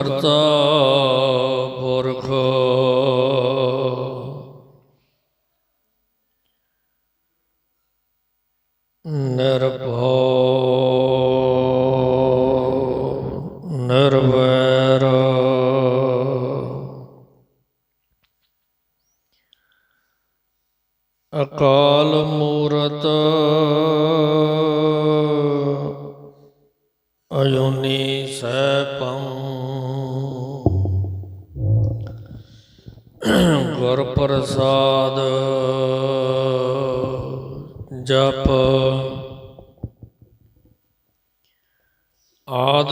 ਕਰਤਾ ਪੁਰਖ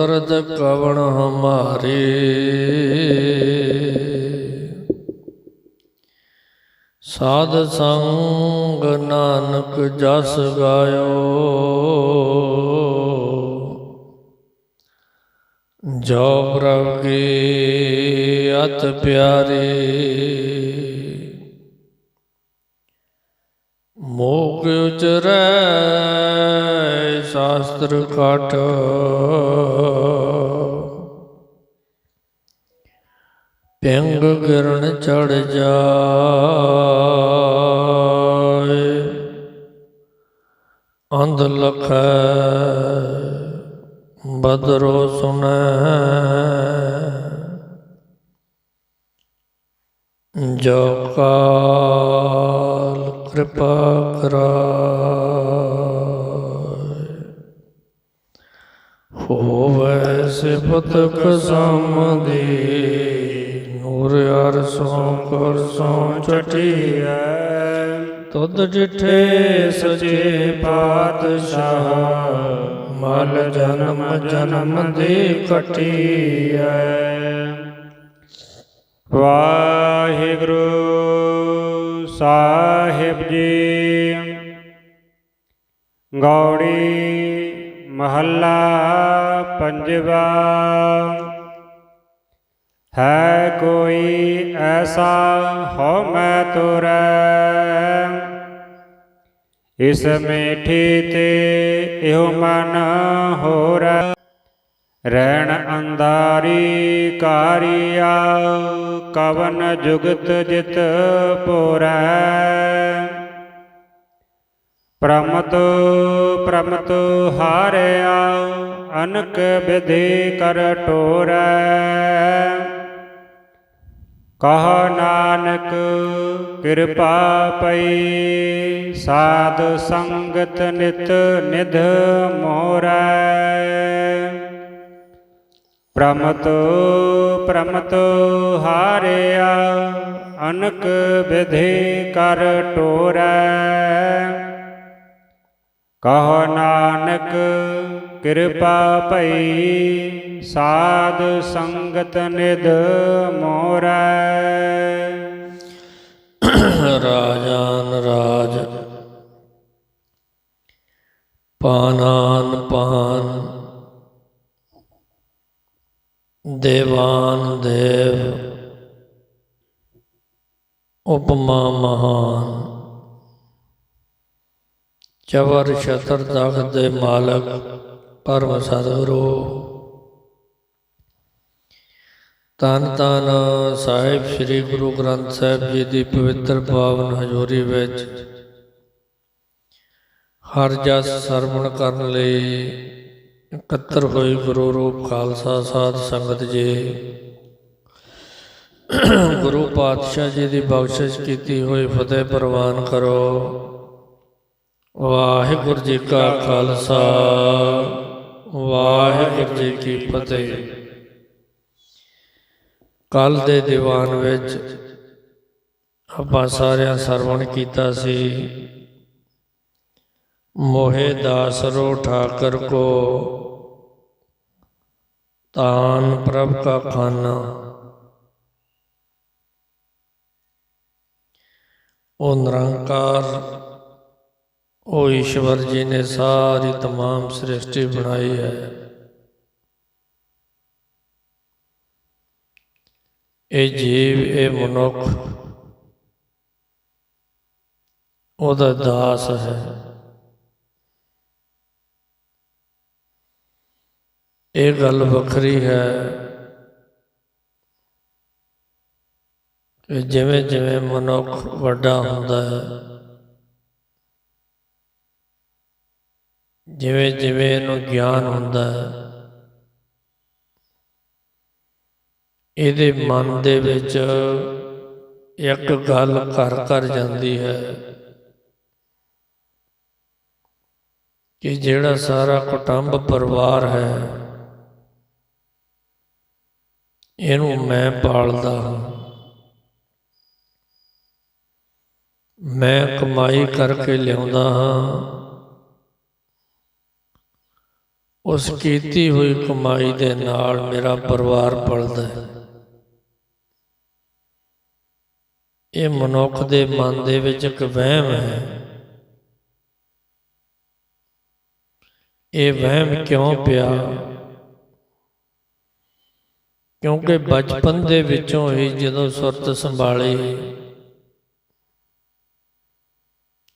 ਕੁਦਰਤ ਕਵਣ ਹਮਾਰੇ? ਸਾਧ ਸੰਗ ਨਾਨਕ ਜਸ ਗਾਇਓ। ਜੋ ਪ੍ਰਭ ਕੀ ਅਤ ਪਿਆਰੀ ਮੋਗ ਉਚਰੈ ਸ਼ਾਸਤਰ ਕਟ ਪਿੰਗ ਗਿਰਨ ਚੜ ਜਾਏ ਅੰਧ ਲਖੈ ਬਦਰੋ ਸੁਨੈ। ਜੋ ਕਾਲ ਕਿਰਪਾ ਕਰਾਏ। ਹੋਵੇ ਸਿਫਤ ਕਸਮ ਦੀ, ਨੂਰ ਅਰਸੋਂ ਕਰਸੋਂ ਚਟੀਐ। ਤੁਧ ਜਿਠੇ ਸਚੇ ਪਾਤਸ਼ਾਹ, ਮਲ ਜਨਮ ਜਨਮ ਦੇ ਕਟੀਐ। ਵਾਹਿਗੁਰੂ ਸਾਹਿਬ ਜੀ, ਗੌੜੀ ਮਹੱਲਾ ਪੰਜਵਾ, ਹੈ ਕੋਈ ਐਸਾ ਹੋ ਮੈਂ ਤੁਰੈ, ਇਸ ਮੇਠੀ ਤੇ ਇਹੋ ਮਨ ਹੋਰੈ। ਰਹਿਣ ਅੰਧਾਰੀ ਕਾਰਿਆ, ਕਵਨ ਜੁਗਤ ਜਿਤ ਪੋਰੈ। ਪ੍ਰਮਤ ਪ੍ਰਮਤ ਹਾਰਿਆ, ਅਨਕ ਵਿਧੀ ਕਰ ਟੋਰੈ। ਕਹ ਨਾਨਕ, ਕਿਰਪਾ ਪਈ, ਸਾਧ ਸੰਗਤ ਨਿਤ ਨਿਧ ਮੋਰੈ। ਪ੍ਰਮਤ ਪ੍ਰਮਤ ਹਾਰਿਆ, ਅਨਕ ਵਿਧੀ ਕਰ ਟੋਰੈ। ਕਹ ਨਾਨਕ ਕਿਰਪਾ ਭਈ, ਸਾਧ ਸੰਗਤ ਨਿਧ ਮੋਰੈ। ਰਾਜਾਨ ਰਾਜ, ਪਾਨਾਨ ਪਾਨ, ਦੇਵਾਨ ਦੇਵ, ਉਪਮਾ ਮਹਾਨ। ਚਵਰ ਸ਼ਤਰ ਤਖਤ ਦੇ ਮਾਲਕ ਪਰਮ ਸਤਿਗੁਰੂ। ਤਨ ਤਨ ਸਾਹਿਬ ਸ੍ਰੀ ਗੁਰੂ ਗ੍ਰੰਥ ਸਾਹਿਬ ਜੀ ਦੀ ਪਵਿੱਤਰ ਪਾਵਨ ਹਜ਼ੂਰੀ ਵਿੱਚ ਹਰ ਜਸ ਸਰਵਣ ਕਰਨ ਲਈ ਇਕੱਤਰ ਹੋਈ ਗੁਰੂ ਰੂਪ ਖਾਲਸਾ ਸਾਧ ਸੰਗਤ ਜੀ। ਗੁਰੂ ਪਾਤਸ਼ਾਹ ਜੀ ਦੀ ਬਖਸ਼ਿਸ਼ ਕੀਤੀ ਹੋਈ ਫਤਿਹ ਪ੍ਰਵਾਨ ਕਰੋ। ਵਾਹਿਗੁਰੂ ਜੀ ਕਾ ਖਾਲਸਾ, ਵਾਹਿਗੁਰੂ ਜੀ ਕੀ ਫਤਿਹ। ਕੱਲ ਦੇ ਦੀਵਾਨ ਵਿੱਚ ਆਪਾਂ ਸਾਰਿਆਂ ਸਰਵਣ ਕੀਤਾ ਸੀ। ਮੋਹੇ ਦਾਸ ਰੋ ਠਾਕਰ ਕੋ ਤਾਨ ਪ੍ਰਭ ਕਾ ਖਾਨਾ। ਉਹ ਨਿਰੰਕਾਰ ਉਹ ਈਸ਼ਵਰ ਜੀ ਨੇ ਸਾਰੀ तमाम ਸ੍ਰਿਸ਼ਟੀ ਬਣਾਈ ਹੈ ਇਹ ਜੀਵ ਇਹ ਮਨੁੱਖ ਉਹਦਾ ਦਾਸ ਹੈ ਇਹ ਗੱਲ ਵੱਖਰੀ ਹੈ ਕਿ ਜਿਵੇਂ ਜਿਵੇਂ ਮਨੁੱਖ ਵੱਡਾ ਹੁੰਦਾ ਹੈ ਜਿਵੇਂ ਜਿਵੇਂ ਇਹਨੂੰ ਗਿਆਨ ਹੁੰਦਾ ਇਹਦੇ ਮਨ ਦੇ ਵਿੱਚ ਇੱਕ ਗੱਲ ਘਰ ਕਰ ਜਾਂਦੀ ਹੈ ਕਿ ਜਿਹੜਾ ਸਾਰਾ ਕੁਟੁੰਬ ਪਰਿਵਾਰ ਹੈ, ਇਹਨੂੰ ਮੈਂ ਪਾਲਦਾ ਹਾਂ। ਮੈਂ ਕਮਾਈ ਕਰਕੇ ਲਿਆਉਂਦਾ ਹਾਂ। ਉਸ ਕੀਤੀ ਹੋਈ ਕਮਾਈ ਦੇ ਨਾਲ ਮੇਰਾ ਪਰਿਵਾਰ ਪਲਦਾ ਹੈ। ਇਹ ਮਨੁੱਖ ਦੇ ਮਨ ਦੇ ਵਿੱਚ ਇੱਕ ਵਹਿਮ ਹੈ। ਇਹ ਵਹਿਮ ਕਿਉਂ ਪਿਆ? ਕਿਉਂਕਿ ਬਚਪਨ ਦੇ ਵਿੱਚੋਂ ਹੀ ਜਦੋਂ ਸੁਰਤ ਸੰਭਾਲੀ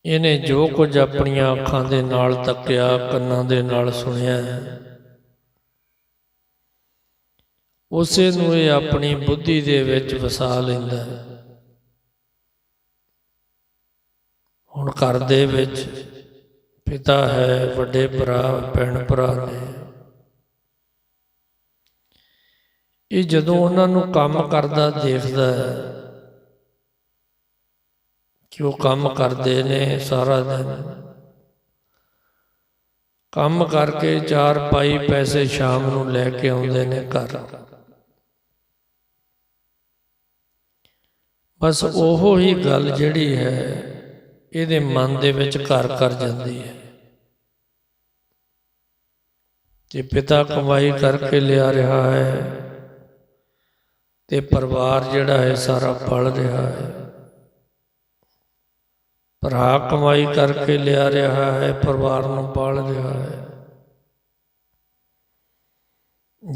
ਇਹਨੇ ਜੋ ਕੁਝ ਆਪਣੀਆਂ ਅੱਖਾਂ ਦੇ ਨਾਲ ਤੱਕਿਆ ਕੰਨਾਂ ਦੇ ਨਾਲ ਸੁਣਿਆ। ਉਸੇ ਨੂੰ ਇਹ ਆਪਣੀ ਬੁੱਧੀ ਦੇ ਵਿੱਚ ਵਸਾ ਲੈਂਦਾ। ਹੈ। ਹੁਣ ਘਰ ਦੇ ਵਿੱਚ ਪਿਤਾ ਹੈ ਵੱਡੇ ਭਰਾ ਭੈਣ ਭਰਾ ਨੇ। ਇਹ ਜਦੋਂ ਉਹਨਾਂ ਨੂੰ ਕੰਮ ਕਰਦਾ ਦੇਖਦਾ ਹੈ ਕਿ ਉਹ ਕੰਮ ਕਰਦੇ ਨੇ ਸਾਰਾ ਦਿਨ। ਕੰਮ ਕਰਕੇ ਚਾਰ ਪਾਈ ਪੈਸੇ ਸ਼ਾਮ ਨੂੰ ਲੈ ਕੇ ਆਉਂਦੇ ਨੇ ਘਰ। ਬਸ ਉਹੋ ਹੀ ਗੱਲ ਜਿਹੜੀ ਹੈ, ਇਹਦੇ ਮਨ ਦੇ ਵਿੱਚ ਘਰ ਕਰ ਜਾਂਦੀ ਹੈ। ਕਿ ਪਿਤਾ ਕਮਾਈ ਕਰਕੇ ਲਿਆ ਰਿਹਾ ਹੈ, ਤੇ ਪਰਿਵਾਰ ਜਿਹੜਾ ਹੈ ਸਾਰਾ ਪਲ ਰਿਹਾ ਹੈ। ਭਰਾ ਕਮਾਈ ਕਰਕੇ ਲਿਆ ਰਿਹਾ ਹੈ, ਪਰਿਵਾਰ ਨੂੰ ਪਾਲ ਰਿਹਾ ਹੈ।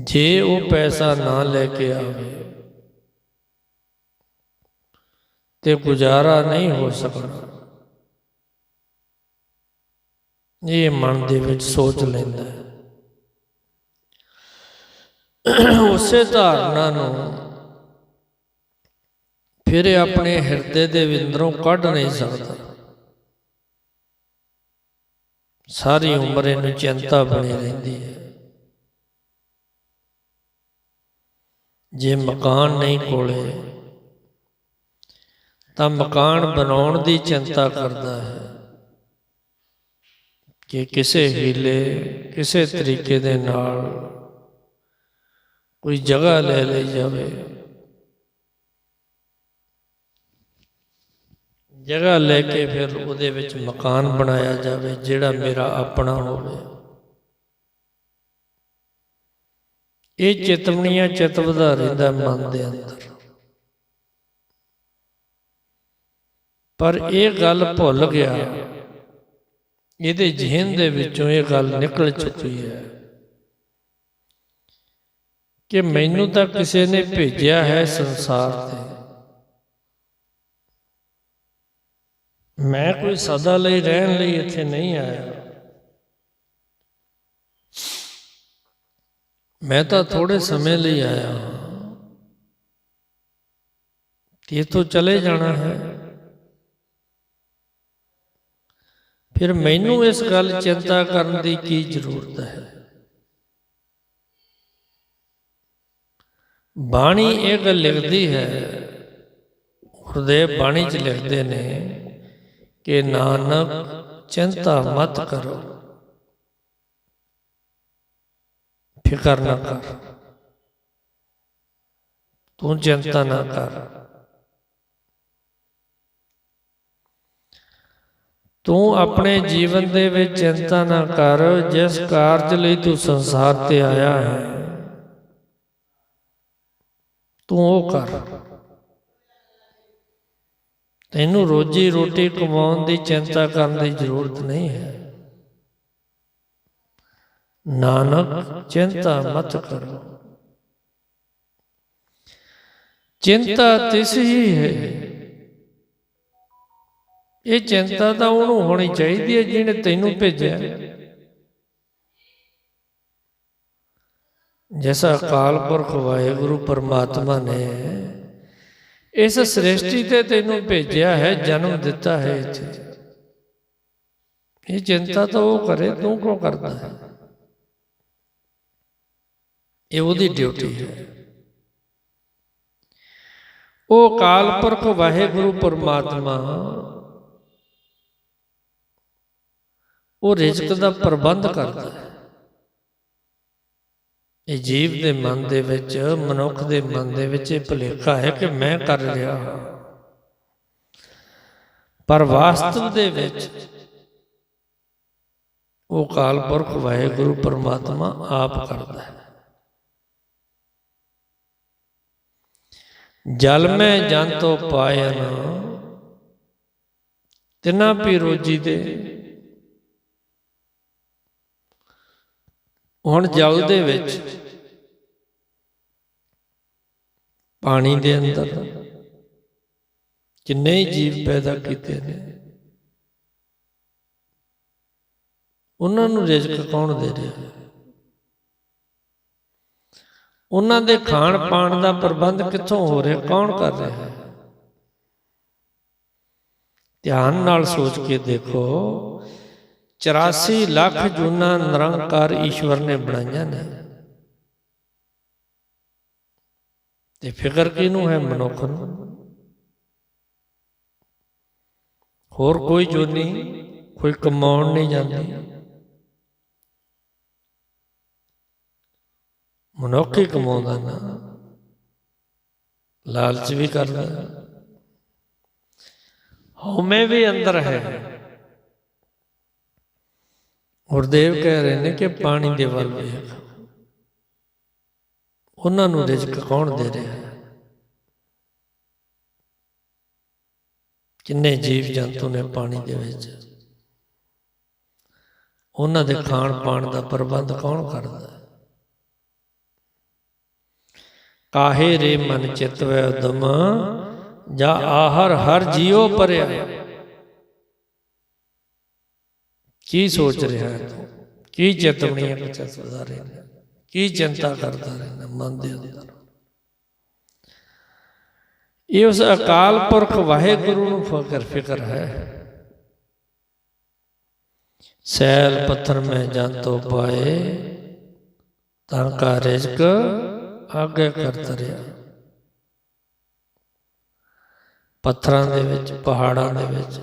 ਜੇ ਉਹ ਪੈਸਾ ਨਾ ਲੈ ਕੇ ਆਵੇ ਤੇ ਗੁਜ਼ਾਰਾ ਨਹੀਂ ਹੋ ਸਕਦਾ। ਇਹ ਮਨ ਦੇ ਵਿੱਚ ਸੋਚ ਲੈਂਦਾ ਹੈ। ਉਸੇ ਧਾਰਨਾ ਨੂੰ ਫਿਰ ਆਪਣੇ ਹਿਰਦੇ ਦੇ ਵਿੰਦਰੋਂ ਕੱਢ ਨਹੀਂ ਸਕਦਾ। ਸਾਰੀ ਉਮਰ ਇਹਨੂੰ ਚਿੰਤਾ ਬਣੀ ਰਹਿੰਦੀ ਹੈ। ਜੇ ਮਕਾਨ ਨਹੀਂ ਕੋਲੇ ਤਾਂ ਮਕਾਨ ਬਣਾਉਣ ਦੀ ਚਿੰਤਾ ਕਰਦਾ ਹੈ। ਕਿ ਕਿਸੇ ਹੀਲੇ ਕਿਸੇ ਤਰੀਕੇ ਦੇ ਨਾਲ ਕੋਈ ਜਗ੍ਹਾ ਲੈ ਲਈ ਜਾਵੇ। ਜਗ੍ਹਾ ਲੈ ਕੇ ਫਿਰ ਉਹਦੇ ਵਿੱਚ ਮਕਾਨ ਬਣਾਇਆ ਜਾਵੇ, ਜਿਹੜਾ ਮੇਰਾ ਆਪਣਾ ਹੋਵੇ। ਇਹ ਚੇਤਵਨੀਆਂ ਚਿਤਵਦਾ ਰਹਿੰਦਾ ਮਨ ਦੇ ਅੰਦਰ। ਪਰ ਇਹ ਗੱਲ ਭੁੱਲ ਗਿਆ। ਇਹਦੇ ਜ਼ਿਹਨ ਦੇ ਵਿੱਚੋਂ ਇਹ ਗੱਲ ਨਿਕਲ ਚੁੱਕੀ ਹੈ ਕਿ ਮੈਨੂੰ ਤਾਂ ਕਿਸੇ ਨੇ ਭੇਜਿਆ ਹੈ ਸੰਸਾਰ ਤੇ। ਮੈਂ ਕੋਈ ਸਦਾ ਲਈ ਰਹਿਣ ਲਈ ਇੱਥੇ ਨਹੀਂ ਆਇਆ। ਮੈਂ ਤਾਂ ਥੋੜੇ ਸਮੇਂ ਲਈ ਆਇਆ ਹਾਂ। ਤੇ ਤੋਂ ਚਲੇ ਜਾਣਾ ਹੈ। ਫਿਰ ਮੈਨੂੰ ਇਸ ਗੱਲ ਚਿੰਤਾ ਕਰਨ ਦੀ ਕੀ ਜ਼ਰੂਰਤ ਹੈ? ਬਾਣੀ ਇਹ ਗੱਲ ਲਿਖਦੀ ਹੈ। ਗੁਰਦੇਵ ਬਾਣੀ 'ਚ ਲਿਖਦੇ ਨੇ ਕਿ ਨਾਨਕ ਚਿੰਤਾ ਮਤ ਕਰੋ ਫਿਕਰ ਨਾ ਕਰ ਤੂੰ ਚਿੰਤਾ ਨਾ ਕਰ ਤੂੰ ਆਪਣੇ ਜੀਵਨ ਦੇ ਵਿੱਚ ਚਿੰਤਾ ਨਾ ਕਰ ਜਿਸ ਕਾਰਜ ਲਈ ਤੂੰ ਸੰਸਾਰ ਤੇ ਆਇਆ ਹੈ ਤੂੰ ਉਹ ਕਰ ਤੈਨੂੰ ਰੋਜੀ ਰੋਟੀ ਕਮਾਉਣ ਦੀ ਚਿੰਤਾ ਕਰਨ ਦੀ ਜ਼ਰੂਰਤ ਨਹੀਂ ਹੈ। ਨਾਨਕ, ਚਿੰਤਾ ਮਤ ਕਰੋ। ਚਿੰਤਾ ਤਿਸ ਹੀ ਹੈ। ਇਹ ਚਿੰਤਾ ਤਾਂ ਉਹਨੂੰ ਹੋਣੀ ਚਾਹੀਦੀ ਹੈ ਜਿਹਨੇ ਤੈਨੂੰ ਭੇਜਿਆ। ਜੈਸਾ ਅਕਾਲ ਪੁਰਖ ਵਾਹਿਗੁਰੂ ਪਰਮਾਤਮਾ ਨੇ ਇਸ ਸ੍ਰਿਸ਼ਟੀ ਤੇ ਤੈਨੂੰ ਭੇਜਿਆ ਹੈ, ਜਨਮ ਦਿੱਤਾ ਹੈ ਇੱਥੇ। ਇਹ ਚਿੰਤਾ ਤਾਂ ਉਹ ਕਰੇ, ਤੂੰ ਕਿਉਂ ਕਰਦਾ ਹੈ? ਇਹ ਉਹਦੀ ਡਿਊਟੀ ਹੈ। ਉਹ ਅਕਾਲ ਪੁਰਖ ਵਾਹਿਗੁਰੂ ਪਰਮਾਤਮਾ। ਉਹ ਰਿਜ਼ਕ ਦਾ ਪ੍ਰਬੰਧ ਕਰਦਾ ਹੈ। ਇਹ ਜੀਵ ਦੇ ਮਨ ਦੇ ਵਿੱਚ, ਮਨੁੱਖ ਦੇ ਮਨ ਦੇ ਵਿੱਚ ਇਹ ਭੁਲੇਖਾ ਹੈ ਕਿ ਮੈਂ ਕਰ ਰਿਹਾ ਹਾਂ ਪਰ ਵਾਸਤਵ ਦੇ ਵਿੱਚ ਉਹ ਕਾਲ ਪੁਰਖ ਵਾਹਿਗੁਰੂ ਪਰਮਾਤਮਾ ਆਪ ਕਰਦਾ ਹੈ। ਜਲ ਮੈਂ ਜਨ ਤੋਂ ਪਾਇਨ ਤਿਨਾ ਪੀ ਰੋਜੀ ਦੇ ਹੁਣ ਜਲ ਦੇ ਵਿੱਚ ਪਾਣੀ ਦੇ ਅੰਦਰ ਕਿੰਨੇ ਹੀ ਜੀਵ ਪੈਦਾ ਕੀਤੇ ਨੇ। ਉਹਨਾਂ ਨੂੰ ਰਿਜ਼ਕ ਕੌਣ ਦੇ ਰਿਹਾ? ਉਹਨਾਂ ਦੇ ਖਾਣ ਪਾਣ ਦਾ ਪ੍ਰਬੰਧ ਕਿੱਥੋਂ ਹੋ ਰਿਹਾ? ਕੌਣ ਕਰ ਰਿਹਾ? ਹੈ ਧਿਆਨ ਨਾਲ ਸੋਚ ਕੇ ਦੇਖੋ। 84 ਲੱਖ ਜੂਨਾ ਨਿਰੰਕਾਰ ਈਸ਼ਵਰ ਨੇ ਬਣਾਈਆਂ ਨੇ ਤੇ ਫਿਕਰ ਕਿਹਨੂੰ ਹੈ ਮਨੁੱਖ ਨੂੰ? ਹੋਰ ਕੋਈ ਜੋਨੀ ਕੋਈ ਕਮਾਉਣ ਨਹੀਂ ਜਾਂਦੀ। ਮਨੁੱਖ ਹੀ ਕਮਾਉਂਦਾ ਨਾ। ਲਾਲਚ ਵੀ ਕਰਦਾ। ਹਉਮੈ ਵੀ ਅੰਦਰ ਹੈ। ਗੁਰਦੇਵ ਕਹਿ ਰਹੇ ਨੇ ਕਿ ਪਾਣੀ ਦੇ ਵੱਲ ਵੇਖ। ਉਹਨਾਂ ਨੂੰ ਰਿਜ਼ਕ ਕੌਣ ਦੇ ਰਿਹਾ ਹੈ? ਕਿੰਨੇ ਜੀਵ ਜੰਤੂ ਨੇ ਪਾਣੀ ਦੇ ਵਿੱਚ? ਉਹਨਾਂ ਦੇ ਖਾਣ ਪਾਣ ਦਾ ਪ੍ਰਬੰਧ ਕੌਣ ਕਰਦਾ ਕਾਹੇ ਰੇ ਮਨ ਚਿਤ ਵੈ ਉਦਮ, ਜਾ ਆਹਰ ਹਰ ਜੀਉ ਪਰਿਆ। ਕੀ ਸੋਚ ਰਿਹਾ ਹੈ ਤੂੰ ਕੀ ਚੇਤਵਣੀਆਂ ਵਿੱਚ ਸਦਾ ਰਹਿਣਾ ਕੀ ਚਿੰਤਾ ਕਰਦਾ ਰਹਿਣਾ ਮਨ ਦੇ ਅੰਦਰ ਇਹ ਉਸ ਅਕਾਲ ਪੁਰਖ ਵਾਹਿਗੁਰੂ ਨੂੰ ਫਕਰ ਫਿਕਰ ਹੈ ਸੈਲ ਪੱਥਰ ਮੈਂ ਜੰਤੋ ਪਾਏ ਤਾਂ ਕਾ ਰਿਜ਼ਕ ਆਗੇ ਕਰਤਾ ਰਿਹਾ ਪੱਥਰਾਂ ਦੇ ਵਿੱਚ ਪਹਾੜਾਂ ਦੇ ਵਿੱਚ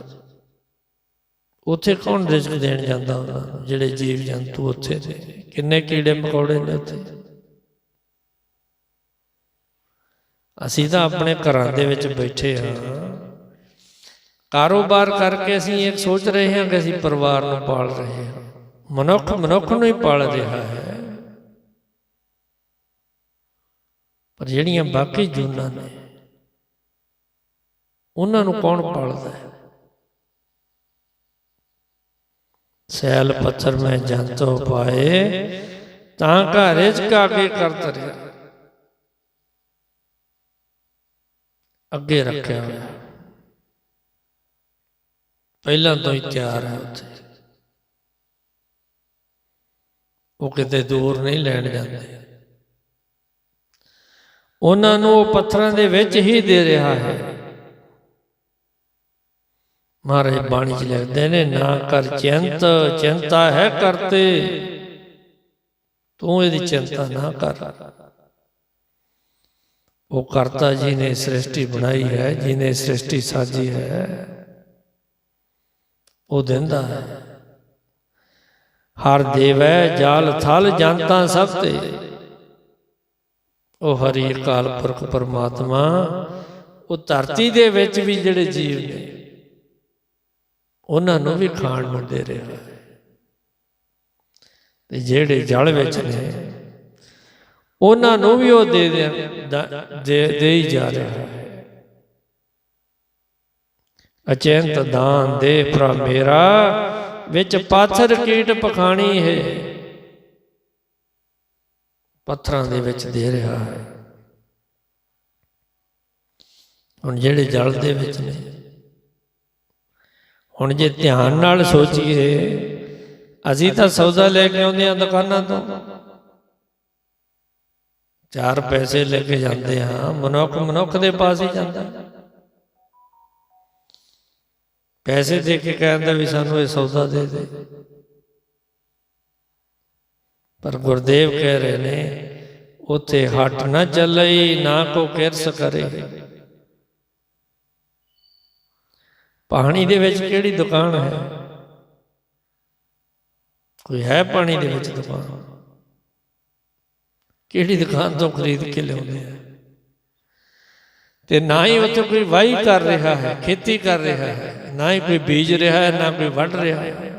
ਉੱਥੇ ਕੌਣ ਰਿਜ਼ਕ ਦੇਣ ਜਾਂਦਾ ਉਹਨਾਂ ਨੂੰ ਜਿਹੜੇ ਜੀਵ ਜੰਤੂ ਉੱਥੇ ਨੇ ਕਿੰਨੇ ਕੀੜੇ ਮਕੌੜੇ ਨੇ ਉੱਥੇ? ਅਸੀਂ ਤਾਂ ਆਪਣੇ ਘਰਾਂ ਦੇ ਵਿੱਚ ਬੈਠੇ ਹਾਂ। ਕਾਰੋਬਾਰ ਕਰਕੇ ਅਸੀਂ ਇਹ ਸੋਚ ਰਹੇ ਹਾਂ ਕਿ ਅਸੀਂ ਪਰਿਵਾਰ ਨੂੰ ਪਾਲ ਰਹੇ ਹਾਂ। ਮਨੁੱਖ ਮਨੁੱਖ ਨੂੰ ਹੀ ਪਾਲ ਰਿਹਾ ਹੈ। ਪਰ ਜਿਹੜੀਆਂ ਬਾਕੀ ਜੂਨਾਂ ਨੇ, ਉਹਨਾਂ ਨੂੰ ਕੌਣ ਪਾਲਦਾ ਹੈ? ਸੈਲ ਪੱਥਰ ਮੈਂ ਜੰਤੋ ਪਾਏ, ਤਾਂ ਕਾ ਰਿਜ਼ਕ ਆਗੇ ਕਰਤ ਰਿਹਾ। ਅੱਗੇ ਰੱਖਿਆ ਹੋਇਆ ਪਹਿਲਾਂ ਤੋਂ ਹੀ ਤਿਆਰ ਹੈ ਉੱਥੇ। ਉਹ ਕਿਤੇ ਦੂਰ ਨਹੀਂ ਲੈਣ ਜਾਂਦੇ। ਉਹਨਾਂ ਨੂੰ ਉਹ ਪੱਥਰਾਂ ਦੇ ਵਿੱਚ ਹੀ ਦੇ ਰਿਹਾ ਹੈ। ਮਹਾਰਾਜ ਬਾਣੀ ਚ ਲਿਖਦੇ ਨੇ ਨਾ ਕਰ ਚਿੰਤ ਚਿੰਤਾ ਹੈ ਕਰਤੇ। ਤੂੰ ਇਹਦੀ ਚਿੰਤਾ ਨਾ ਕਰ। ਉਹ ਕਰਤਾ ਜੀ ਨੇ ਸ੍ਰਿਸ਼ਟੀ ਬਣਾਈ ਹੈ ਜੀ ਨੇ ਸ੍ਰਿਸ਼ਟੀ ਸਾਜੀ ਹੈ। ਉਹ ਦਿੰਦਾ ਹੈ। ਹਰ ਦੇਵੈ ਜਾਲ ਥਲ ਜਨਤਾ ਸਭ ਤੇ। ਉਹ ਹਰੀ ਅਕਾਲ ਪੁਰਖ ਪਰਮਾਤਮਾ। ਉਹ ਧਰਤੀ ਦੇ ਵਿੱਚ ਵੀ ਜਿਹੜੇ ਜੀਵ ਨੇ ਉਹਨਾਂ ਨੂੰ ਵੀ ਖਾਣ ਨੂੰ ਦੇ ਰਿਹਾ। ਹੈ ਤੇ ਜਿਹੜੇ ਜਲ ਵਿੱਚ ਨੇ, ਉਹਨਾਂ ਨੂੰ ਵੀ ਉਹ ਦੇ ਦੇ- ਦੇ ਹੀ ਜਾ ਰਿਹਾ ਹੈ। ਅਚਿੰਤ ਦਾਨ ਦੇ ਪ੍ਰ ਮੇਰਾ, ਵਿੱਚ ਪਾਥਰ ਕੀਟ ਪਖਾਣੀ ਹੈ। ਪੱਥਰਾਂ ਦੇ ਵਿੱਚ ਦੇ ਰਿਹਾ ਹੈ। ਹੁਣ ਜਿਹੜੇ ਜਲ ਦੇ ਵਿੱਚ ਨੇ ਹੁਣ ਜੇ ਧਿਆਨ ਨਾਲ ਸੋਚੀਏ, ਅਸੀਂ ਤਾਂ ਸੌਦਾ ਲੈ ਕੇ ਆਉਂਦੇ ਆ ਦੁਕਾਨਾਂ ਤੋਂ। ਚਾਰ ਪੈਸੇ ਲੈ ਕੇ ਜਾਂਦੇ ਆ ਮਨੁੱਖ ਮਨੁੱਖ ਦੇ ਪਾਸ ਹੀ ਜਾਂਦਾ। ਪੈਸੇ ਦੇ ਕੇ ਕਹਿੰਦਾ ਵੀ ਸਾਨੂੰ ਇਹ ਸੌਦਾ ਦੇ ਦੇ। ਪਰ ਗੁਰਦੇਵ ਕਹਿ ਰਹੇ ਨੇ, ਉਥੇ ਹੱਟ ਨਾ ਚੱਲਈ, ਨਾ ਕੋ ਕਿਰਸ ਕਰੇ। ਪਾਣੀ ਦੇ ਵਿੱਚ ਕਿਹੜੀ ਦੁਕਾਨ ਹੈ? ਕੋਈ ਹੈ ਪਾਣੀ ਦੇ ਵਿੱਚ ਦੁਕਾਨ? ਕਿਹੜੀ ਦੁਕਾਨ ਤੋਂ ਖਰੀਦ ਕੇ ਲਿਆਉਂਦੇ ਆ? ਤੇ ਨਾ ਹੀ ਉੱਥੇ ਕੋਈ ਵਾਹੀ ਕਰ ਰਿਹਾ ਹੈ, ਖੇਤੀ ਕਰ ਰਿਹਾ ਹੈ, ਨਾ ਹੀ ਕੋਈ ਬੀਜ ਰਿਹਾ ਹੈ, ਨਾ ਕੋਈ ਵੱਢ ਰਿਹਾ ਹੈ।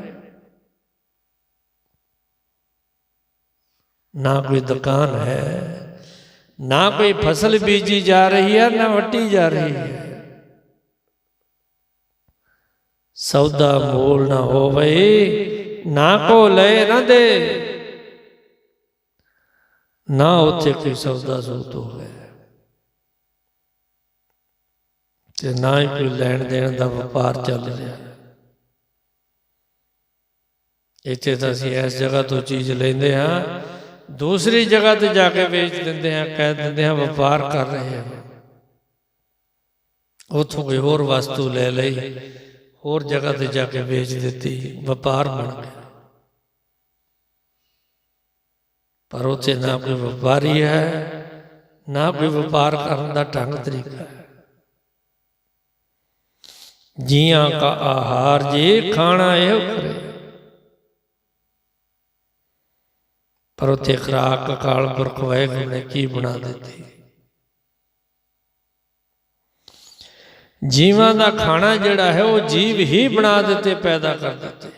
ਨਾ ਕੋਈ ਦੁਕਾਨ ਹੈ, ਨਾ ਕੋਈ ਫਸਲ ਬੀਜੀ ਜਾ ਰਹੀ ਹੈ, ਨਾ ਵੱਟੀ ਜਾ ਰਹੀ ਹੈ। ਸੌਦਾ ਮੋਲ ਨਾ ਹੋਵੇ ਨਾ ਕੋ ਲੈ ਨਾ ਦੇ। ਨਾ ਉੱਥੇ ਕੋਈ ਸੌਦਾ ਸੂਤ ਹੋਵੇ। ਤੇ ਨਾ ਹੀ ਕੋਈ ਲੈਣ ਦੇਣ ਦਾ ਵਪਾਰ ਚੱਲ ਰਿਹਾ। ਇੱਥੇ ਤਾਂ ਅਸੀਂ ਇਸ ਜਗ੍ਹਾ ਤੋਂ ਚੀਜ਼ ਲੈਂਦੇ ਹਾਂ ਦੂਸਰੀ ਜਗ੍ਹਾ ਤੇ ਜਾ ਕੇ ਵੇਚ ਦਿੰਦੇ ਹਾਂ ਕਹਿ ਦਿੰਦੇ ਹਾਂ ਵਪਾਰ ਕਰ ਰਹੇ ਹਾਂ। ਉੱਥੋਂ ਕੋਈ ਹੋਰ ਵਸਤੂ ਲੈ ਲਈ ਹੋਰ ਜਗ੍ਹਾ ਤੇ ਜਾ ਕੇ ਵੇਚ ਦਿੱਤੀ, ਵਪਾਰ ਬਣ ਗਿਆ। ਪਰ ਉੱਥੇ ਨਾ ਕੋਈ ਵਪਾਰੀ ਹੈ, ਨਾ ਕੋਈ ਵਪਾਰ ਕਰਨ ਦਾ ਢੰਗ ਤਰੀਕਾ ਹੈ। ਜੀਆਂ ਕਾ ਆਹਾਰ ਜੇ ਖਾਣਾ ਇਹੋ ਕਰੇ ਪਰ ਉੱਥੇ ਖਰਾਕ ਅਕਾਲ ਪੁਰਖ ਵਾਹਿਗੁਰੂ ਨੇ ਕੀ ਬਣਾ ਦਿੱਤੀ? ਜੀਵਾਂ ਦਾ ਖਾਣਾ ਜਿਹੜਾ ਹੈ ਉਹ ਜੀਵ ਹੀ ਬਣਾ ਦਿੱਤੇ, ਪੈਦਾ ਕਰ ਦਿੱਤੇ।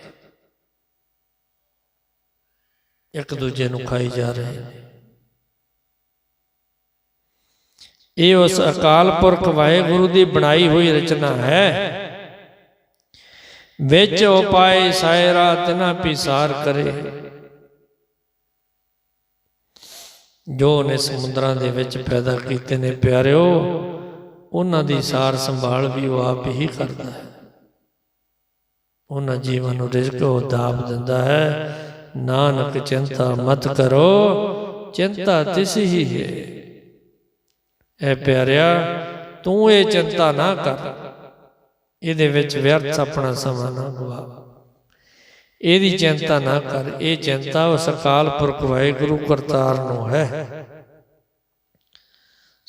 ਇੱਕ ਦੂਜੇ ਨੂੰ ਖਾਈ ਜਾ ਰਹੇ ਨੇ। ਇਹ ਉਸ ਅਕਾਲ ਪੁਰਖ ਵਾਹਿਗੁਰੂ ਦੀ ਬਣਾਈ ਹੋਈ ਰਚਨਾ ਹੈ। ਵਿੱਚ ਉਪਾਏ ਸਾਇਰਾ ਤਨਾ ਪਿਸਾਰ ਕਰੇ। ਜੋ ਨੇ ਸਮੁੰਦਰਾਂ ਦੇ ਵਿੱਚ ਪੈਦਾ ਕੀਤੇ ਨੇ, ਪਿਆਰਿਓ ਉਹਨਾਂ ਦੀ ਸਾਰ ਸੰਭਾਲ ਵੀ ਉਹ ਆਪ ਹੀ ਕਰਦਾ ਹੈ। ਉਹਨਾਂ ਜੀਵਨ ਨੂੰ ਰਿਜ਼ਕ ਉਹ ਦਾਬ ਦਿੰਦਾ ਹੈ। ਨਾਨਕ, ਚਿੰਤਾ ਮਤ ਕਰੋ, ਚਿੰਤਾ ਤਿਸ ਹੀ ਹੈ। ਐ ਪਿਆਰਿਆ, ਤੂੰ ਇਹ ਚਿੰਤਾ ਨਾ ਕਰ। ਇਹਦੇ ਵਿੱਚ ਵਿਅਰਥ ਆਪਣਾ ਸਮਾਂ ਨਾ ਗਵਾ। ਇਹਦੀ ਚਿੰਤਾ ਨਾ ਕਰ। ਇਹ ਚਿੰਤਾ ਉਸ ਅਕਾਲ ਪੁਰਖ ਵਾਹਿਗੁਰੂ ਕਰਤਾਰ ਨੂੰ ਹੈ।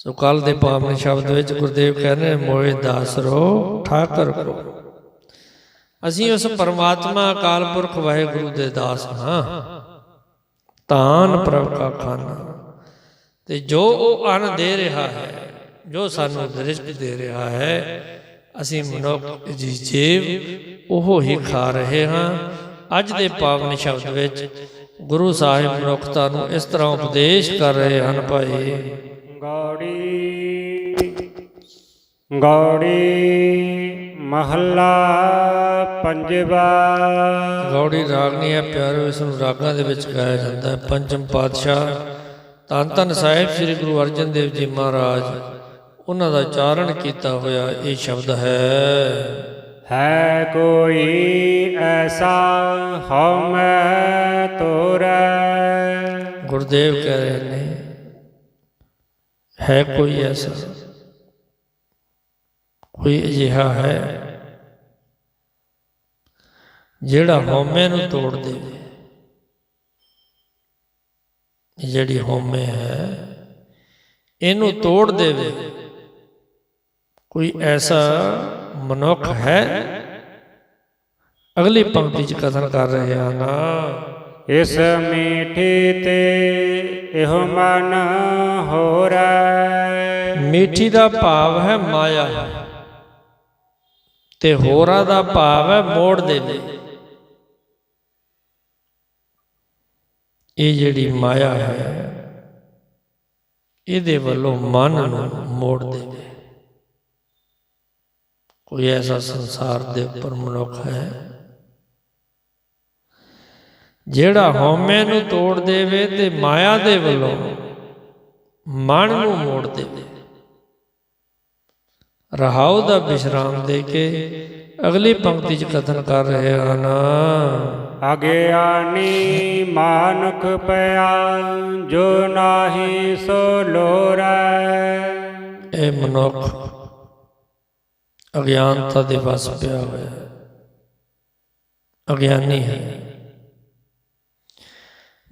ਸੋ ਕੱਲ ਦੇ ਪਾਵਨ ਸ਼ਬਦ ਵਿੱਚ ਗੁਰਦੇਵ ਕਹਿੰਦੇ ਮੋਏ ਦਾਸ ਰੋ ਠਾਕਰ ਕੋ ਅਸੀਂ ਉਸ ਪਰਮਾਤਮਾ ਅਕਾਲ ਪੁਰਖ ਵਾਹਿਗੁਰੂ ਦੇ ਦਾਸ ਹਾਂ। ਤਾਨ ਪ੍ਰਭ ਕਾ ਖਾਨਾ। ਤੇ ਜੋ ਉਹ ਅਨ ਦੇ ਰਿਹਾ ਹੈ, ਜੋ ਸਾਨੂੰ ਰਿਜ਼ਕ ਦੇ ਰਿਹਾ ਹੈ, ਅਸੀਂ ਮਨੁੱਖ ਜੀ ਜੀਵ ਉਹ ਹੀ ਖਾ ਰਹੇ ਹਾਂ। ਅੱਜ ਦੇ ਪਾਵਨ ਸ਼ਬਦ ਵਿੱਚ ਗੁਰੂ ਸਾਹਿਬ ਮਨੁੱਖਤਾ ਨੂੰ ਇਸ ਤਰ੍ਹਾਂ ਉਪਦੇਸ਼ ਕਰ ਰਹੇ ਹਨ, ਭਾਈ। ਗੌੜੀ ਗੌੜੀ ਮਹੱਲਾ ਪੰਜਵਾ। ਗੌੜੀ ਰਾਗ ਨਹੀਂ ਹੈ ਪਿਆਰੋ ਇਸ ਨੂੰ ਰਾਗਾਂ ਦੇ ਵਿੱਚ ਗਾਇਆ ਜਾਂਦਾ ਹੈ। ਪੰਚਮ ਪਾਤਸ਼ਾਹ ਧੰਨ ਧੰਨ ਸਾਹਿਬ ਸ੍ਰੀ ਗੁਰੂ ਅਰਜਨ ਦੇਵ ਜੀ ਮਹਾਰਾਜ ਉਹਨਾਂ ਦਾ ਚਾਰਣ ਕੀਤਾ ਹੋਇਆ ਇਹ ਸ਼ਬਦ ਹੈ। ਹੈ ਕੋਈ ਐਸਾ ਹਉ ਮੈਂ ਤੋਰੈ। ਗੁਰਦੇਵ ਕਹਿ ਰਹੇ ਨੇ ਹੈ ਕੋਈ ਐਸਾ? ਕੋਈ ਅਜਿਹਾ ਹੈ ਜਿਹੜਾ ਹਉਮੈ ਨੂੰ ਤੋੜ ਦੇਵੇ? ਜਿਹੜੀ ਹਉਮੈ ਹੈ, ਇਹਨੂੰ ਤੋੜ ਦੇਵੇ? ਕੋਈ ਐਸਾ ਮਨੁੱਖ ਹੈ? ਅਗਲੀ ਪੰਕਤੀ ਚ ਕਥਨ ਕਰ ਰਹੇ ਹਨ ਇਸ ਮੀਠੀ ਤੇ ਇਹੋ ਮਨ ਹੋਰੈ। ਮੀਠੀ ਦਾ ਭਾਵ ਹੈ ਮਾਇਆ ਤੇ ਹੋਰਾ ਦਾ ਭਾਵ ਹੈ ਮੋੜ ਦੇਵੇ ਇਹ ਜਿਹੜੀ ਮਾਇਆ ਹੈ, ਇਹਦੇ ਵੱਲੋਂ ਮਨ ਨੂੰ ਮੋੜ ਦੇਵੇ ਕੋਈ ਐਸਾ ਸੰਸਾਰ ਦੇ ਉੱਪਰ ਮਨੁੱਖ ਹੈ ਜਿਹੜਾ ਹਉਮੈ ਨੂੰ ਤੋੜ ਦੇਵੇ ਤੇ ਮਾਇਆ ਦੇ ਵੱਲੋਂ ਮਨ ਨੂੰ ਮੋੜ ਦੇਵੇ। ਰਹਾਉ ਦਾ ਵਿਸ਼ਰਾਮ ਦੇ ਕੇ ਅਗਲੀ ਪੰਕਤੀ 'ਚ ਕਥਨ ਕਰ ਰਹੇ ਹਨ। ਅਗਿਆਨੀ ਮਾਨੁਖ ਪਿਆ ਜੋ ਨਾਹੀ ਸੋ ਲੋਰੈ। ਇਹ ਮਨੁੱਖ ਅਗਿਆਨਤਾ ਦੇ ਵਸ ਪਿਆ ਹੋਇਆ ਅਗਿਆਨੀ ਹੈ।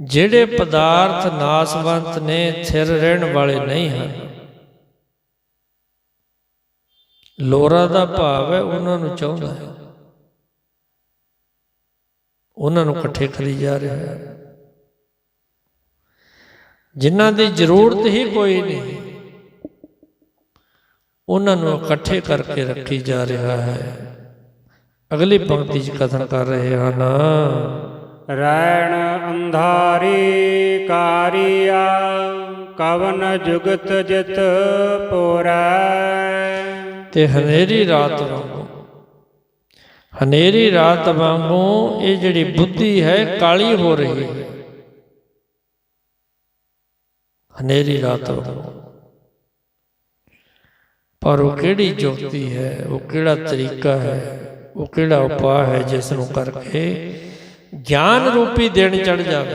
ਜਿਹੜੇ ਪਦਾਰਥ ਨਾਸਵੰਤ ਨੇ, ਥਿਰ ਰਹਿਣ ਵਾਲੇ ਨਹੀਂ ਹਨ। ਲੋਰਾ ਦਾ ਭਾਵ ਹੈ ਉਹਨਾਂ ਨੂੰ ਚਾਹੁੰਦਾ ਹੈ। ਉਹਨਾਂ ਨੂੰ ਇਕੱਠੇ ਕਰੀ ਜਾ ਰਿਹਾ ਹੈ। ਜਿਨ੍ਹਾਂ ਦੀ ਜ਼ਰੂਰਤ ਹੀ ਕੋਈ ਨਹੀਂ, ਉਹਨਾਂ ਨੂੰ ਇਕੱਠੇ ਕਰਕੇ ਰੱਖੀ ਜਾ ਰਿਹਾ ਹੈ। ਅਗਲੀ ਪੰਕਤੀ 'ਚ ਕਥਨ ਕਰ ਰਹੇ ਹਨ। ਰੈਣ ਅੰਧਾਰੀ ਕਾਰੀਆ, ਕਵਨ ਜੁਗਤ ਜਿਤ ਪੋਰੈ। ਤੇ ਹਨੇਰੀ ਰਾਤ ਵਾਂਗੂ। ਹਨੇਰੀ ਰਾਤ ਵਾਂਗੂ ਇਹ ਜਿਹੜੀ ਬੁੱਧੀ ਹੈ, ਕਾਲੀ ਹੋ ਰਹੀ ਹੈ। ਹਨੇਰੀ ਰਾਤ ਵਾਂਗੂ। ਪਰ ਉਹ ਕਿਹੜੀ ਜੁਗਤੀ ਹੈ? ਉਹ ਕਿਹੜਾ ਤਰੀਕਾ ਹੈ? ਉਹ ਕਿਹੜਾ ਉਪਾਅ ਹੈ ਜਿਸ ਨੂੰ ਕਰਕੇ ਗਿਆਨ ਰੂਪੀ ਦਿਨ ਚੜ ਜਾਵੇ।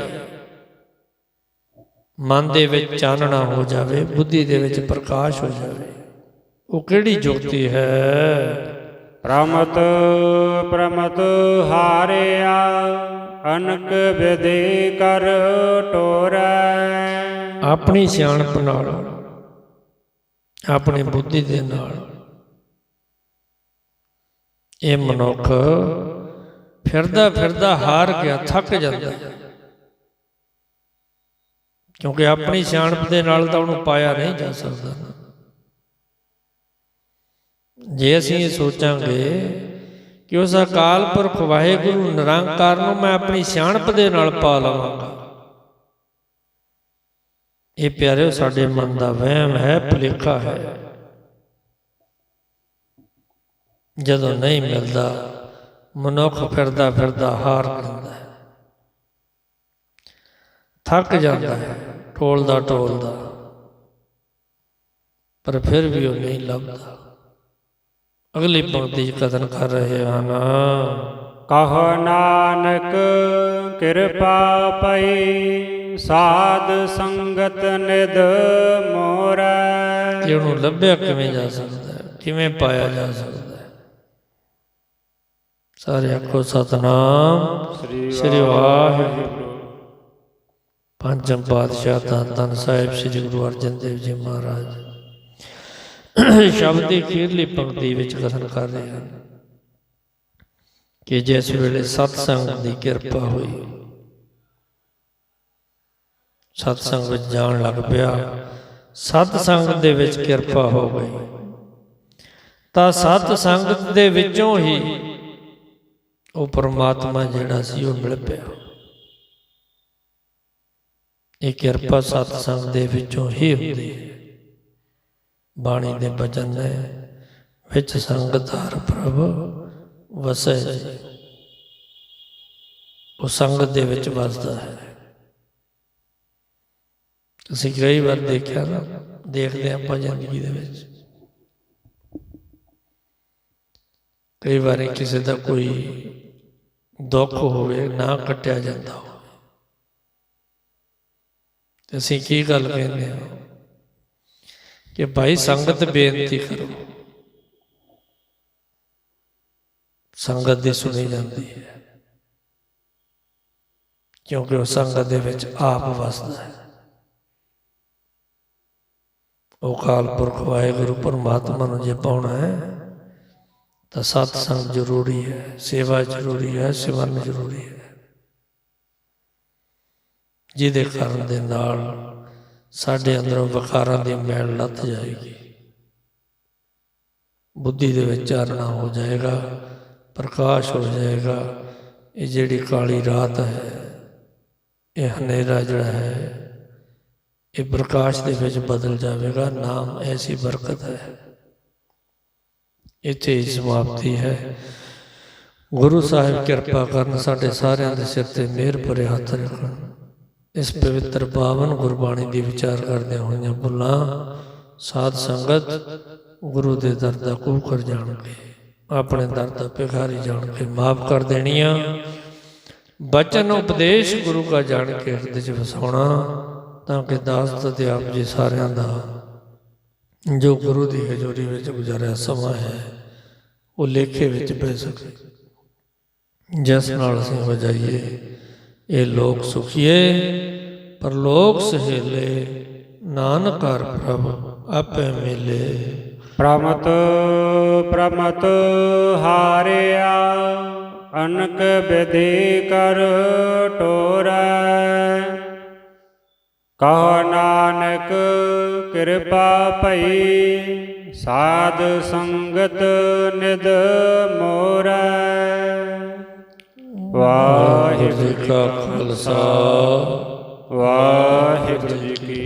ਮਨ ਦੇ ਵਿੱਚ ਚਾਨਣਾ ਹੋ ਜਾਵੇ ਬੁੱਧੀ ਦੇ ਵਿੱਚ ਪ੍ਰਕਾਸ਼ ਹੋ ਜਾਵੇ। ਉਹ ਕਿਹੜੀ ਜੁਗਤੀ ਹੈ? ਪ੍ਰਮਤ ਪ੍ਰਮਤ ਹਾਰਿਆ ਅਨਕ ਵਿਦੇ ਕਰ ਟੋਰੈ। ਆਪਣੀ ਸਿਆਣਪ ਨਾਲ ਆਪਣੀ ਬੁੱਧੀ ਦੇ ਨਾਲ। ਇਹ ਮਨੁੱਖ ਫਿਰਦਾ ਫਿਰਦਾ ਹਾਰ ਗਿਆ ਥੱਕ ਜਾਂਦਾ ਹੈ। ਕਿਉਂਕਿ ਆਪਣੀ ਸਿਆਣਪ ਦੇ ਨਾਲ ਤਾਂ ਉਹਨੂੰ ਪਾਇਆ ਨਹੀਂ ਜਾ ਸਕਦਾ ਜੇ ਅਸੀਂ ਇਹ ਸੋਚਾਂਗੇ ਕਿ ਉਸ ਅਕਾਲ ਪੁਰਖ ਵਾਹਿਗੁਰੂ ਨਿਰੰਕਾਰ ਨੂੰ ਮੈਂ ਆਪਣੀ ਸਿਆਣਪ ਦੇ ਨਾਲ ਪਾ ਲਵਾਂਗਾ ਇਹ ਪਿਆਰਿਓ ਸਾਡੇ ਮਨ ਦਾ ਵਹਿਮ ਹੈ ਭੁਲੇਖਾ ਹੈ ਜਦੋਂ ਨਹੀਂ ਮਿਲਦਾ ਮਨੁੱਖ ਫਿਰਦਾ ਫਿਰਦਾ ਹਾਰ ਜਾਂਦਾ ਹੈ। ਥੱਕ ਜਾਂਦਾ ਹੈ ਟੋਲਦਾ ਟੋਲਦਾ। ਪਰ ਫਿਰ ਵੀ ਉਹ ਨਹੀਂ ਲੱਭਦਾ। ਅਗਲੀ ਪੰਕਤੀ ਕਥਨ ਕਰ ਰਹੇ ਹਨ। ਕਹ ਨਾਨਕ ਕਿਰਪਾ ਪਈ ਸਾਧ ਸੰਗਤ ਨਿਦ ਮੋਰੈ। ਕਿ ਉਹਨੂੰ ਲੱਭਿਆ ਕਿਵੇਂ ਜਾ ਸਕਦਾ ਕਿਵੇਂ ਪਾਇਆ ਜਾ ਸਕਦਾ ਸਾਰੇ ਆਖੋ ਸਤਨਾਮ। ਸ੍ਰੀ ਵਾਹਿਗੁਰੂ। ਪੰਜਮ ਪਾਤਸ਼ਾਹ ਧੰਨ ਧੰਨ ਸਾਹਿਬ ਸ੍ਰੀ ਗੁਰੂ ਅਰਜਨ ਦੇਵ ਜੀ ਮਹਾਰਾਜ। ਸ਼ਬਦ ਦੀ ਅਖੀਰਲੀ ਪੰਕਤੀ ਵਿੱਚ ਕਥਨ ਕਰ ਰਹੇ ਹਨ ਕਿ ਜਿਸ ਵੇਲੇ ਸਤਸੰਗ ਦੀ ਕਿਰਪਾ ਹੋਈ, ਸਤਸੰਗ ਵਿੱਚ ਜਾਣ ਲੱਗ ਪਿਆ, ਸਤਸੰਗ ਦੇ ਵਿੱਚ ਕਿਰਪਾ ਹੋ ਗਈ। ਤਾਂ ਸਤ ਸੰਗਤ ਦੇ ਵਿੱਚੋਂ ਹੀ ਉਹ ਪਰਮਾਤਮਾ ਜਿਹੜਾ ਸੀ ਉਹ ਮਿਲ ਪਿਆ। ਇਹ ਕਿਰਪਾ ਸਤ ਸੰਗ ਦੇ ਵਿੱਚੋਂ ਹੀ ਹੁੰਦੀ ਹੈ। ਬਾਣੀ ਦੇ ਬਚਨ ਨੇ ਵਿੱਚ ਸੰਗਤਾਰ ਪ੍ਰਭ ਵਸੈ। ਉਹ ਸੰਗਤ ਦੇ ਵਿੱਚ ਵਸਦਾ ਹੈ। ਤੁਸੀਂ ਕਈ ਵਾਰ ਦੇਖਿਆ ਨਾ ਦੇਖਦੇ ਆਪਾਂ ਜ਼ਿੰਦਗੀ ਦੇ ਵਿੱਚ। ਕਈ ਵਾਰੀ ਕਿਸੇ ਦਾ ਕੋਈ ਦੁੱਖ ਹੋਵੇ ਨਾ ਕੱਟਿਆ ਜਾਂਦਾ ਹੋਵੇ। ਅਸੀਂ ਕੀ ਗੱਲ ਕਹਿੰਦੇ ਹਾਂ? ਕਿ ਭਾਈ ਸੰਗਤ ਬੇਨਤੀ ਕਰੋ। ਸੰਗਤ ਦੀ ਸੁਣੀ ਜਾਂਦੀ ਹੈ। ਕਿਉਂਕਿ ਉਹ ਸੰਗਤ ਦੇ ਵਿੱਚ ਆਪ ਵਸਦਾ ਹੈ। ਉਹ ਕਾਲ ਪੁਰਖ ਵਾਹਿਗੁਰੂ ਪਰਮਾਤਮਾ ਨੂੰ ਜੇ ਪਾਉਣਾ ਹੈ ਤਾਂ ਸਤ ਸੰਗ ਜ਼ਰੂਰੀ ਹੈ, ਸੇਵਾ ਜ਼ਰੂਰੀ ਹੈ, ਸਿਮਰਨ ਜ਼ਰੂਰੀ ਹੈ। ਜਿਹਦੇ ਕਰਨ ਦੇ ਨਾਲ ਸਾਡੇ ਅੰਦਰੋਂ ਵਿਕਾਰਾਂ ਦੀ ਮੈਲ ਲੱਥ ਜਾਏਗੀ। ਬੁੱਧੀ ਦੇ ਵਿੱਚ ਚਾਨਣਾ ਹੋ ਜਾਏਗਾ, ਪ੍ਰਕਾਸ਼ ਹੋ ਜਾਏਗਾ, ਇਹ ਜਿਹੜੀ ਕਾਲੀ ਰਾਤ ਹੈ, ਇਹ ਹਨੇਰਾ ਜਿਹੜਾ ਹੈ, ਇਹ ਪ੍ਰਕਾਸ਼ ਦੇ ਵਿੱਚ ਬਦਲ ਜਾਵੇਗਾ, ਨਾਮ ਐਸੀ ਬਰਕਤ ਹੈ। ਇੱਥੇ ਹੀ ਸਮਾਪਤੀ ਹੈ। ਗੁਰੂ ਸਾਹਿਬ ਕਿਰਪਾ ਕਰਨ ਸਾਡੇ ਸਾਰਿਆਂ ਦੇ ਸਿਰ ਤੇ ਮਿਹਰ ਭਰੇ ਹੱਥ ਰੱਖਣ। ਇਸ ਪਵਿੱਤਰ ਪਾਵਨ ਗੁਰਬਾਣੀ ਦੀ ਵਿਚਾਰ ਕਰਦੇ ਹੋਈਆਂ ਭੁੱਲਾਂ ਸਾਧ ਸੰਗਤ, ਗੁਰੂ ਦੇ ਦਰ ਦਾ ਕੂਕਰ ਜਾਣ ਕੇ, ਆਪਣੇ ਦਰ ਦਾ ਭਿਖਾਰੀ ਜਾਣ ਕੇ ਮਾਫ ਕਰ ਦੇਣੀਆਂ। ਬਚਨ ਉਪਦੇਸ਼ ਗੁਰੂ ਕਾ ਜਾਣ ਕੇ ਹਿਰਦੇ 'ਚ ਵਸਾਉਣਾ, ਤਾਂ ਕਿ ਦਾਸ ਤੇ ਆਪ ਜੀ ਸਾਰਿਆਂ ਦਾ ਜੋ ਗੁਰੂ ਦੀ ਹਜ਼ੂਰੀ ਵਿੱਚ ਗੁਜ਼ਾਰਿਆ ਸਮਾਂ ਹੈ, ਉਹ ਲੇਖੇ ਵਿੱਚ ਬਹਿ ਸਕੇ। ਜਿਸ ਨਾਲ ਅਸੀਂ ਹੋ ਜਾਈਏ, ਇਹ ਲੋਕ ਸੁਖੀਏ ਪਰ ਲੋਕ ਸਹੇਲੇ, ਨਾਨਕ ਹਰ ਪ੍ਰਭ ਆਪੇ ਮਿਲੇ। ਪ੍ਰਮਤ ਪ੍ਰਮਤ ਹਾਰਿਆ, ਅਨਕ ਵਿਧੀ ਕਰ ਟੋਰੈ। ਕਹ ਨਾਨਕ ਕਿਰਪਾ ਭਈ ਸਾਧ ਸੰਗਤ ਨਿਦ ਮੋਰੈ। ਵਾਹਿਗੁਰੂ ਜੀ ਕਾ ਖਾਲਸਾ। ਵਾਹਿਗੁਰੂ ਜੀ